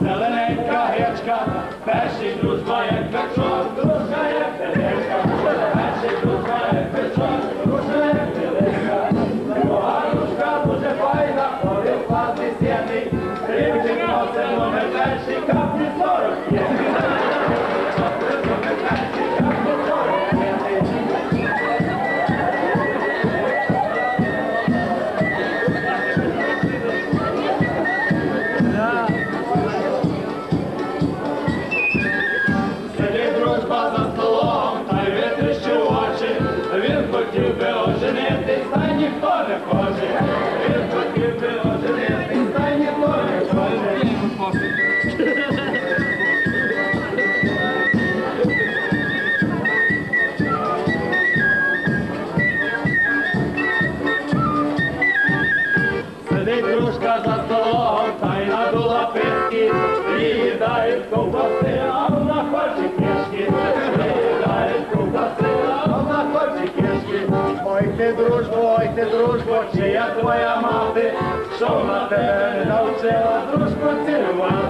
Helenenka, Hečka, Peši, Druzma, Jedka, Čorka, ковбаси, а вона хоче кишки, виїдають ковбаси, а вона хоче. Ой ти дружбо, ой ти дружбо, чи твоя мати, що на тебе навчила, дружбо цілувати.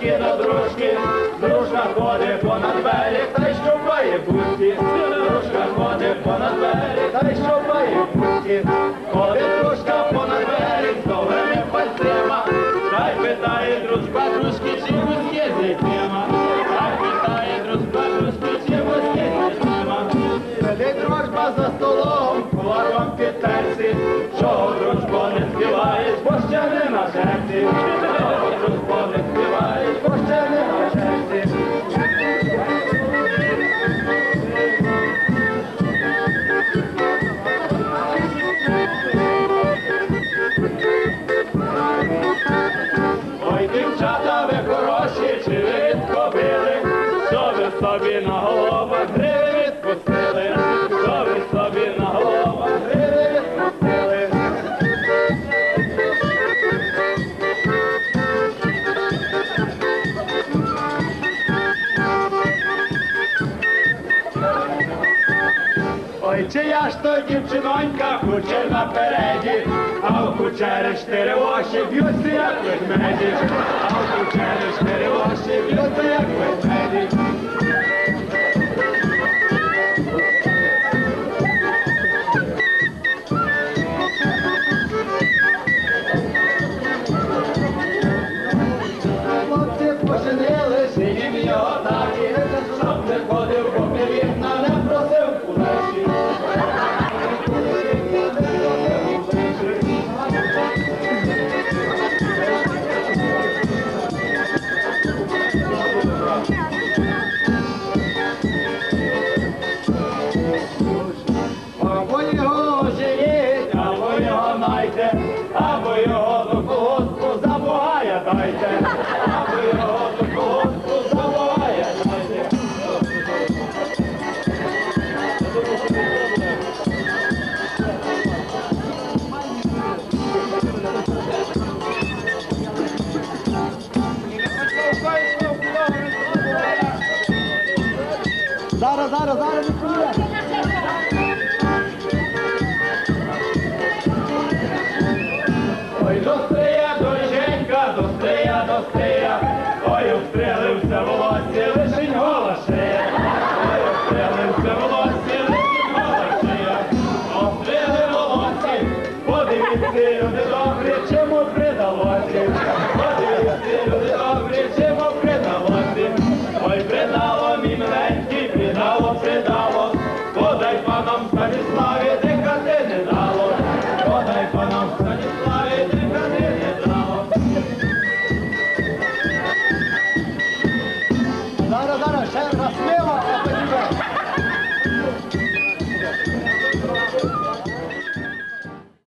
дружки до дружки, дружка ходить понад берег, та й що має пусті, дружка ходить понад берег, та й що Czy ja to dziewczynońka kurczę na peredzie, a o kurczere cztery łosie wiózce jak medzi, a o kurczere cztery.